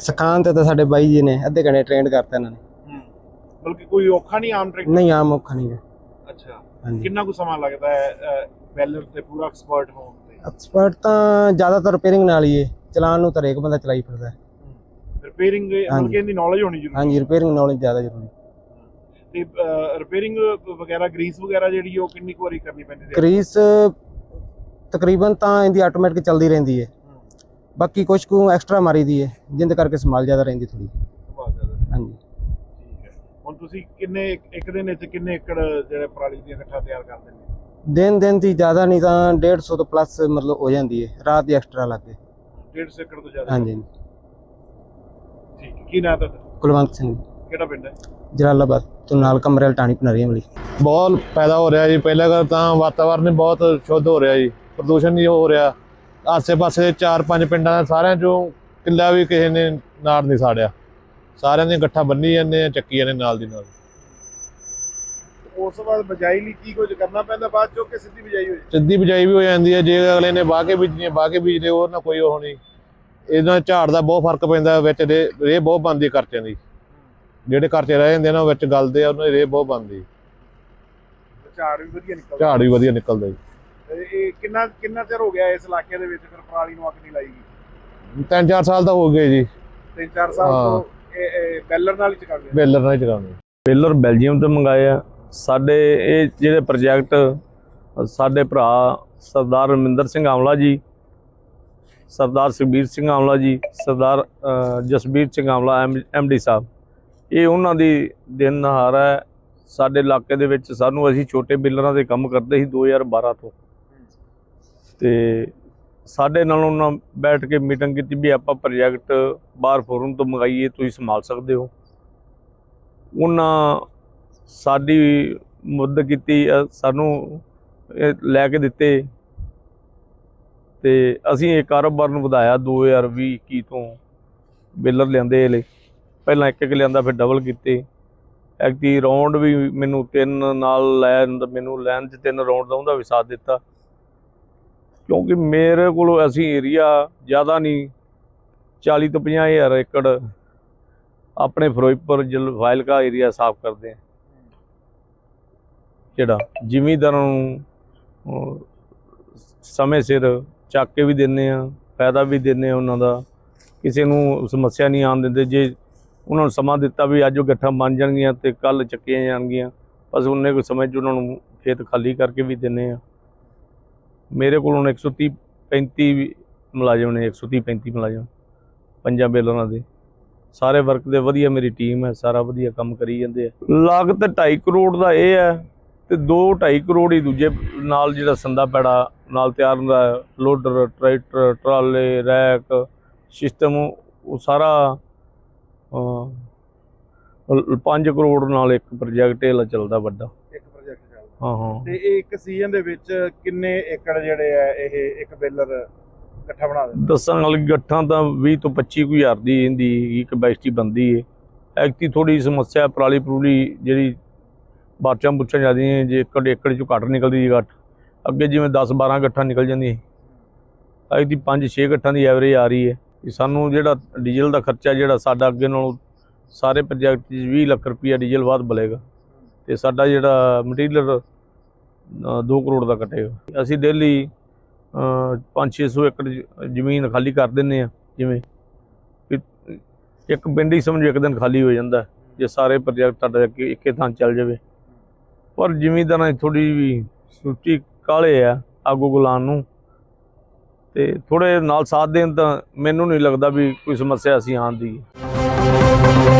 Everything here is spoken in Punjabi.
ਸਿਖਾਉਣ ਤੇ ਤਾਂ ਸਾਡੇ ਬਾਈ ਜੀ ਨੇ ਅੱਧੇ ਘੰਟੇ ਟ੍ਰੇਨਡ ਕਰਤਾ ਇਹਨਾਂ ਨੇ। ਹੂੰ। ਬਲਕਿ ਕੋਈ ਔਖਾ ਨਹੀਂ ਆਮ ਟਰੈਕਟਰ ਨਹੀਂ ਆਮ ਔਖਾ ਨਹੀਂ ਗਾ। ਅੱਛਾ। ਹਾਂਜੀ। ਕਿੰਨਾ ਕੁ ਸਮਾਂ ਲੱਗਦਾ ਹੈ ਬੈਲਰ ਤੇ ਪੂਰਾ ਐਕਸਪਰਟ ਹੋਣ ਤੇ? ਐਕਸਪਰਟ ਤਾਂ ਜ਼ਿਆਦਾਤਰ ਰਿਪੇਅਰਿੰਗ ਨਾਲ ਹੀ ਹੈ। ਚਲਾਉਣ ਨੂੰ ਤਾਂ ਹਰੇਕ ਬੰਦਾ ਚਲਾਈ ਫਿਰਦਾ ਹੈ। ਰਿਪੇਅਰਿੰਗ ਬਲਕਿ ਇਹਦੀ ਨੌਲੇਜ ਹੋਣੀ ਜ਼ਰੂਰੀ ਹਾਂਜੀ ਰਿਪੇਅਰਿੰਗ ਨੌਲੇਜ ਜ਼ਿਆਦਾ ਜ਼ਰੂਰੀ ਤੇ ਰਿਪੇਅਰਿੰਗ ਵਗੈਰਾ ਗਰੀਸ ਵਗੈਰਾ ਜਿਹੜੀ ਉਹ ਕਿੰਨੀ ਕੁ ਵਾਰੀ ਕਰਨੀ ਪੈਂਦੀ ਹੈ? ਕਰੀਸ ਤਕਰੀਬਨ ਤਾਂ ਇਹਦੀ ਆਟੋਮੈਟਿਕ ਚੱਲਦੀ ਰਹਿੰਦੀ ਹੈ। ਬਾਕੀ ਕੁਝ ਕੁ ਐਕਸਟਰਾ ਮਾਰੀ ਦੀ ਹੈ ਜਿੰਦ ਕਰਕੇ ਸੰਭਾਲ ਜ਼ਿਆਦਾ ਰਹਿੰਦੀ ਥੋੜੀ ਬਹੁਤ ਜ਼ਿਆਦਾ ਹਾਂਜੀ। ਠੀਕ ਹੈ। ਹੁਣ ਤੁਸੀਂ ਕਿੰਨੇ ਇੱਕ ਦਿਨ ਵਿੱਚ ਕਿੰਨੇ ਏਕੜ ਜਿਹੜੇ ਪਰਾਲੀ ਦੀਆਂ ਇਕੱਠਾ ਤਿਆਰ ਕਰਦੇ ਨੇ ਦਿਨ ਦਿਨ ਦੀ ਜ਼ਿਆਦਾ ਨਹੀਂ ਤਾਂ 150 ਤੋਂ ਪਲੱਸ ਮਤਲਬ ਹੋ ਜਾਂਦੀ ਹੈ ਰਾਤ ਦੀ ਐਕਸਟਰਾ ਲੱਗ ਕੇ 150 ਏਕੜ ਤੋਂ ਜ਼ਿਆਦਾ? ਹਾਂਜੀ। ਠੀਕ ਕੀ ਨਾਂ ਤੁਹਾਡਾ? ਕੁਲਵੰਤ ਸਿੰਘ। ਕਿਹੜਾ ਪਿੰਡ ਹੈ? ਜਲਾਲਾਬਾਦ ਤੋਂ ਨਾਲ ਕਮਰੇਲ ਟਾਣੀ ਪਨਰੀਆਂ ਵਾਲੀ। ਬਹੁਤ ਪੈਦਾ ਹੋ ਰਿਹਾ ਜੀ। ਪਹਿਲਾਂ ਤਾਂ ਵਾਤਾਵਰਨ ਬਹੁਤ ਸ਼ੁੱਧ ਹੋ ਰਿਹਾ ਜੀ। ਪ੍ਰਦੂਸ਼ਣ ਨਹੀਂ ਹੋ ਰਿਹਾ। ਆਸੇ-ਪਾਸੇ ਚਾਰ ਪੰਜ ਪਿੰਡਾਂ ਦੇ ਸਾਰਿਆਂ ਚੋਂ ਕਿੱਲਾ ਵੀ ਕਿਸੇ ਨੇ ਨਾੜ ਨਹੀਂ ਸਾੜਿਆ। ਸਾਰਿਆਂ ਦੀਆਂ ਗੱਠਾਂ ਬੰਨੀ ਜਾਂਦੇ ਆ ਚੱਕੀ ਜਾਂਦੇ ਨਾਲ ਦੀ ਨਾਲ। ਉਸ ਬਾਅਦ ਬਜਾਈ ਲਈ ਕੀ ਕੁਝ ਕਰਨਾ ਪੈਂਦਾ ਬਾਅਦ ਚੋਂ ਕਿ ਸਿੱਧੀ ਬਜਾਈ ਹੋ ਜਾਂਦੀ ਸਿੱਧੀ ਬਿਜਾਈ ਵੀ ਹੋ ਜਾਂਦੀ ਹੈ ਜੇ ਅਗਲੇ ਨੇ ਵਾਹ ਕੇ ਬੀਜਣੀ ਹੈ ਵਾਹ ਕੇ ਬੀਜਦੇ ਉਹ ਨਾ ਕੋਈ ਉਹ ਨਹੀਂ। ਇਹਨਾਂ ਝਾੜ ਦਾ ਬਹੁਤ ਫ਼ਰਕ ਪੈਂਦਾ ਵਿੱਚ ਰੇ ਰੇਹ ਬਹੁਤ ਬਣਦੀ ਹੈ ਖਰਚਿਆਂ ਦੀ। ਜਿਹੜੇ ਖਰਚੇ ਰਹਿ ਜਾਂਦੇ ਨਾ ਉਹ ਵਿੱਚ ਗਲਦੇ ਆ ਉਹਨਾਂ ਦੀ ਰੇਹ ਬਹੁਤ ਬਣਦੀ। ਝਾੜ ਵੀ ਵਧੀਆ ਨਿਕਲਦਾ। ਝਾੜ ਵੀ ਵਧੀਆ ਨਿਕਲਦਾ ਜੀ। ਇਹ ਕਿੰਨਾ ਕਿੰਨਾ ਚਿਰ ਹੋ ਗਿਆ ਇਸ ਇਲਾਕੇ ਦੇ ਵਿੱਚ ਫਿਰ ਪਰਾਲੀ ਨੂੰ ਅੱਗ ਨਹੀਂ ਲਾਈ ਗਈ? ਤਿੰਨ ਚਾਰ ਸਾਲ ਤਾਂ ਹੋ ਗਏ ਜੀ। ਤਿੰਨ ਚਾਰ ਸਾਲ ਹਾਂ। ਤੋਂ ਇਹ ਇਹ ਬੈਲਰ ਨਾਲ ਹੀ ਚਕਾਉਂਦੇ ਆ। ਬੇਲਰ ਨਾਲ ਹੀ ਚਲਾਉਂਦੇ ਪੇਲਰ ਬੈਲਜੀਅਮ ਤੋਂ ਮੰਗਾਏ ਆ। ਸਾਡੇ ਇਹ ਜਿਹੜੇ ਪ੍ਰੋਜੈਕਟ ਸਾਡੇ ਭਰਾ ਸਰਦਾਰ ਰਮਿੰਦਰ ਸਿੰਘ ਆਮਲਾ ਜੀ ਸਰਦਾਰ ਸੁਖਬੀਰ ਸਿੰਘ ਆਮਲਾ ਜੀ ਸਰਦਾਰ ਜਸਬੀਰ ਸਿੰਘ ਆਮਲਾ ਐਮਡੀ ਸਾਹਿਬ। ਇਹ ਉਹਨਾਂ ਦੀ ਦਿਨ ਨਹਾਰ ਹੈ। ਸਾਡੇ ਇਲਾਕੇ ਦੇ ਵਿੱਚ ਸਾਨੂੰ ਅਸੀਂ ਛੋਟੇ ਬਿਲਰਾਂ ਦੇ ਕੰਮ ਕਰਦੇ ਸੀ 2012 ਤੋਂ। ਤੇ ਸਾਡੇ ਨਾਲ ਉਹਨਾਂ ਬੈਠ ਕੇ ਮੀਟਿੰਗ ਕੀਤੀ ਵੀ ਆਪਾਂ ਪ੍ਰੋਜੈਕਟ ਬਾਹਰ ਫੋਰਮ ਤੋਂ ਮੰਗਾਈਏ, ਤੁਸੀਂ ਸੰਭਾਲ ਸਕਦੇ ਹੋ। ਉਹਨਾਂ ਸਾਡੀ ਮਦਦ ਕੀਤੀ ਸਾਨੂੰ ਲੈ ਕੇ ਦਿੱਤੇ। ਤੇ ਅਸੀਂ ਇਹ ਕਾਰੋਬਾਰ ਨੂੰ ਵਧਾਇਆ 2020 21 ਤੋਂ। ਬੇਲਰ ਲਿਆਂਦੇ ਲਈ ਪਹਿਲਾਂ ਇੱਕ ਇੱਕ ਲਿਆਂਦਾ, ਫਿਰ ਡਬਲ ਕੀਤੇ। ਐਕਟੀ ਰਾਉਂਡ ਵੀ ਮੈਨੂੰ ਤਿੰਨ ਨਾਲ ਲੈਣ ਦਾ ਮੈਨੂੰ ਲੈਣ 'ਚ ਤਿੰਨ ਰਾਉਂਡ ਦਾ ਉਹਦਾ ਵੀ ਸਾਥ ਦਿੱਤਾ। ਕਿਉਂਕਿ ਮੇਰੇ ਕੋਲ ਅਸੀਂ ਏਰੀਆ ਜ਼ਿਆਦਾ ਨਹੀਂ 40 ਤੋਂ 50 ਹਜ਼ਾਰ ਏਕੜ ਆਪਣੇ ਫਿਰੋਜ਼ਪੁਰ ਜ਼ਿਲ੍ਹਾ ਫਾਇਲਕਾ ਏਰੀਆ ਸਾਫ਼ ਕਰਦੇ ਆ ਜਿਹੜਾ ਜ਼ਿਮੀਂਦਾਰਾਂ ਨੂੰ ਸਮੇਂ ਸਿਰ ਚੱਕ ਕੇ ਵੀ ਦਿੰਦੇ ਆ ਫਾਇਦਾ ਵੀ ਦਿੰਦੇ ਆ ਉਹਨਾਂ ਦਾ। ਕਿਸੇ ਨੂੰ ਸਮੱਸਿਆ ਨਹੀਂ ਆਉਣ ਦਿੰਦੇ। ਜੇ ਉਹਨਾਂ ਨੂੰ ਸਮਾਂ ਦਿੱਤਾ ਵੀ ਅੱਜ ਉਹ ਗੱਠਾਂ ਬਣ ਜਾਣਗੀਆਂ ਤੇ ਕੱਲ ਚੱਕੀਆਂ ਜਾਣਗੀਆਂ, ਬਸ ਉਹਨੇ ਕੋਈ ਸਮੇਂ 'ਚ ਉਹਨਾਂ ਨੂੰ ਖੇਤ ਖਾਲੀ ਕਰਕੇ ਵੀ ਦਿੰਦੇ ਆ ਮੇਰੇ ਕੋਲ ਹੁਣ 130 35 ਵੀ ਮੁਲਾਜ਼ਮ ਨੇ 130 35 ਮੁਲਾਜ਼ਮ, ਪੰਜਾਂ ਬੇਲਰਾਂ ਦੇ। ਸਾਰੇ ਵਰਕ ਦੇ ਵਧੀਆ ਮੇਰੀ ਟੀਮ ਹੈ, ਸਾਰਾ ਵਧੀਆ ਕੰਮ ਕਰੀ ਜਾਂਦੇ ਆ। ਲਾਗਤ 2.5 ਕਰੋੜ ਦਾ ਇਹ ਹੈ ਤੇ 2.5 ਕਰੋੜ ਹੀ ਦੂਜੇ ਨਾਲ ਜਿਹੜਾ ਸੰਦਾ ਪੈੜਾ ਨਾਲ ਤਿਆਰ ਹੁੰਦਾ ਲੋਡਰ, ਟਰੈਕਟਰ, ਟਰਾਲੇ, ਰੈਕ, ਸਿਸਟਮ, ਉਹ ਸਾਰਾ 5 ਕਰੋੜ ਨਾਲ ਇੱਕ ਪ੍ਰੋਜੈਕਟ ਇਹ ਚੱਲਦਾ ਵੱਡਾ। ਹਾਂ ਹਾਂ ਤੇ ਇਹ ਇੱਕ ਸੀਜ਼ਨ ਦੇ ਵਿੱਚ ਕਿੰਨੇ ਏਕੜ ਜਿਹੜੇ ਆ ਇਹ ਇੱਕ ਬੇਲਰ ਇਕੱਠਾ ਬਣਾ ਦਿੰਦਾ? ਦੱਸਣ ਵਾਲੀ ਗੱਠਾਂ ਤਾਂ 20 ਤੋਂ 25 ਕੁ ਹਜ਼ਾਰ ਦੀ ਇਹਦੀ ਇੱਕ ਕਪੈਸਿਟੀ ਬੰਦੀ ਹੈ ਐਕਟੀ ਥੋੜੀ ਸਮੱਸਿਆ ਪਰਾਲੀ ਪਰੂਲੀ ਜਿਹੜੀ ਬਾਚਾਂ ਬੁੱਚਾਂ ਜਾਂਦੀਆਂ ਜੇ ਏਕੜ ਏਕੜ ਚੋਂ ਘੱਟ ਨਿਕਲਦੀ ਜੀ ਗੱਠ ਅੱਗੇ ਜਿਵੇਂ 10 12 ਗੱਠਾਂ ਨਿਕਲ ਜਾਂਦੀ ਐਕਟੀ 5 6 ਗੱਠਾਂ ਦੀ ਐਵਰੇਜ ਆ ਰਹੀ ਹੈ ਸਾਨੂੰ ਜਿਹੜਾ ਡੀਜ਼ਲ ਦਾ ਖਰਚਾ ਜਿਹੜਾ ਸਾਡਾ ਅੱਗੇ ਨਾਲੋਂ ਸਾਰੇ ਪ੍ਰੋਜੈਕਟ 'ਚ 20 ਲੱਖ ਰੁਪਈਆ ਡੀਜ਼ਲ ਬਾਅਦ ਬਲੇਗਾ। ਤੇ ਸਾਡਾ ਜਿਹੜਾ ਮਟੀਰੀਅਲ 2 ਕਰੋੜ ਦਾ ਕੱਟੇਗਾ ਅਸੀਂ ਡੇਲੀ 5-600 ਏਕੜ ਜ਼ਮੀਨ ਖਾਲੀ ਕਰ ਦਿੰਨੇ ਆ, ਜਿਵੇਂ ਵੀ ਇੱਕ ਪਿੰਡ ਹੀ ਸਮਝੋ ਇੱਕ ਦਿਨ ਖਾਲੀ ਹੋ ਜਾਂਦਾ, ਜੇ ਸਾਰੇ ਪ੍ਰੋਜੈਕਟ ਤੁਹਾਡਾ ਇੱਕ, ਇੱਕੇ ਥਾਂ ਚੱਲ ਜਾਵੇ। ਪਰ ਜ਼ਿਮੀਂਦਾਰਾਂ ਦੀ ਥੋੜੀ ਵੀ ਸੁੱਚੀ ਕਾਲੇ ਆ, ਆਗੂ ਗੁਲਾਨ ਨੂੰ। ਤੇ ਥੋੜੇ ਨਾਲ ਸਾਥ ਦੇਣ ਤਾਂ ਮੈਨੂੰ ਨਹੀਂ ਲੱਗਦਾ ਵੀ ਕੋਈ ਸਮੱਸਿਆ ਅਸੀਂ ਆਉਣ ਦੀ। ਹੈ